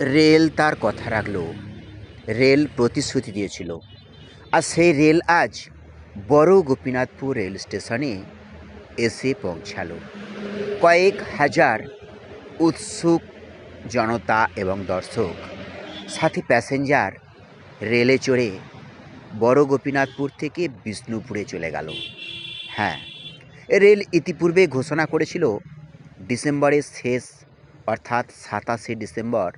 Rail তার কথা রাখল। রেল প্রতিশ্রুতি দিয়েছিল। আর সেই রেল আজ বড় গোপীনাথপুর রেল স্টেশনে এসে পৌঁছালো। কয়েক হাজার উৎসুক জনতা এবং দর্শক, সাথে প্যাসেঞ্জার রেলে চড়ে বড় গোপীনাথপুর থেকে বিষ্ণুপুরে চলে গেল। হ্যাঁ রেল ইতিপূর্বে ঘোষণা করেছিল ডিসেম্বরের শেষ, অর্থাৎ সাতাশে ডিসেম্বর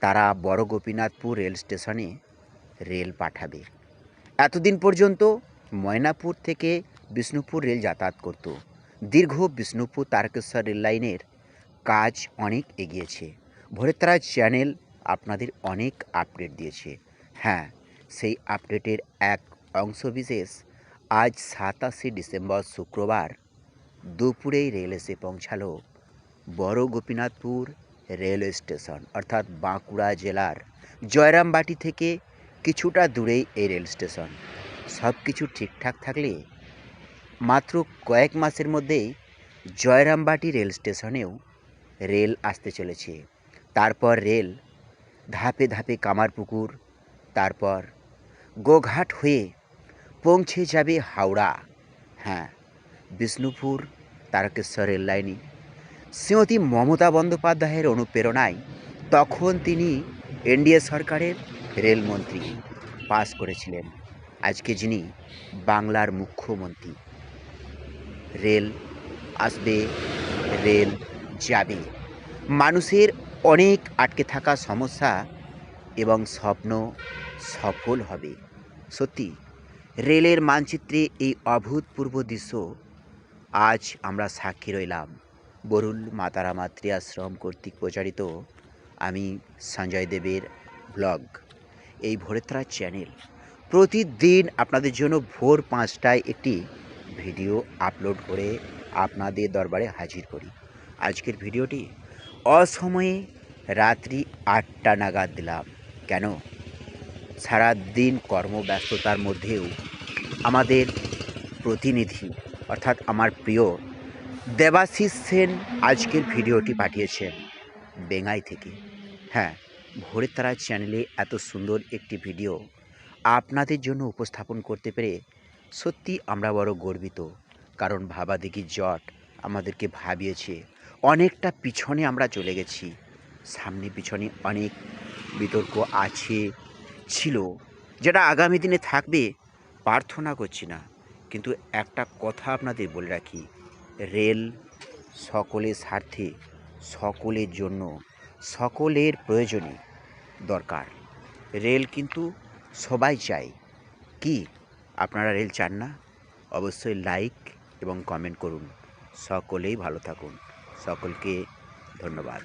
তারা বড় গোপীনাথপুর রেল স্টেশনে রেল পাঠাবে। এতদিন পর্যন্ত ময়নাপুর থেকে বিষ্ণুপুর রেল যাতায়াত করত। দীর্ঘ বিষ্ণুপুর তারকেশ্বর রেল লাইনের কাজ অনেক এগিয়েছে। ভোরের চ্যানেল আপনাদের অনেক আপডেট দিয়েছে। হ্যাঁ সেই আপডেটের এক অংশবিশেষ আজ সাতাশে ডিসেম্বর শুক্রবার দুপুরেই রেল এসে পৌঁছালো বড় গোপীনাথপুর রেলওয়ে স্টেশন, অর্থাৎ বাঁকুড়া জেলার জয়রামবাটি থেকে কিছুটা দূরেই এই রেল স্টেশন। সব কিছু ঠিকঠাক থাকলে মাত্র কয়েক মাসের মধ্যেই জয়রামবাটি রেল স্টেশনেও রেল আসতে চলেছে। তারপর রেল ধাপে ধাপে কামারপুকুর তারপর গোঘাট হয়ে পৌঁছে যাবে হাওড়া। হ্যাঁ বিষ্ণুপুর তারকেশ্বর রেল লাইনে শ্রীমতী মমতা বন্দ্যোপাধ্যায়ের অনুপ্রেরণায় তখন তিনি এনডিএ সরকারের রেলমন্ত্রী পাস করেছিলেন। আজকে যিনি বাংলার মুখ্যমন্ত্রী। রেল আসবে, রেল যাবে। মানুষের অনেক আটকে থাকা সমস্যা এবং স্বপ্ন সফল হবে। সত্যি, রেলের মানচিত্রে এই অভূতপূর্ব দৃশ্য আজ আমরা সাক্ষী রইলাম। বরুল মাতারা মাতৃ আশ্রম কর্তৃক প্রচারিত আমি সঞ্জয় দেবের ব্লগ, এই ভোরেত্রা চ্যানেল। প্রতিদিন আপনাদের জন্য ভোর পাঁচটায় একটি ভিডিও আপলোড করে আপনাদের দরবারে হাজির করি। আজকের ভিডিওটি, অসময়ে রাত্রি আটটা নাগাদ দিলাম। কেন? সারা দিন কর্মব্যস্ততার মধ্যেও আমাদের প্রতিনিধি, অর্থাৎ আমার প্রিয় দেবাশিস সেন আজকের ভিডিওটি পাঠিয়েছেন বেঙ্গাই থেকে। হ্যাঁ ভোরের তারা চ্যানেলে এত সুন্দর একটি ভিডিও আপনাদের জন্য উপস্থাপন করতে পেরে সত্যি আমরা বড় গর্বিত, কারণ ভাবাদিঘি জট আমাদেরকে ভাবিয়েছে, অনেকটা পিছনে আমরা চলে গেছি। সামনে পিছনে অনেক বিতর্ক আছে, ছিল, যেটা আগামী দিনে থাকবে, প্রার্থনা করছি না। কিন্তু একটা কথা আপনাদের বলে রাখি রেল সকলের স্বার্থে, সকলের জন্য, সকলের প্রয়োজনে দরকার। রেল কিন্তু সবাই চায়। কি, আপনারা রেল চান না? অবশ্যই লাইক এবং কমেন্ট করুন। সকলেই ভালো থাকুন। সকলকে ধন্যবাদ।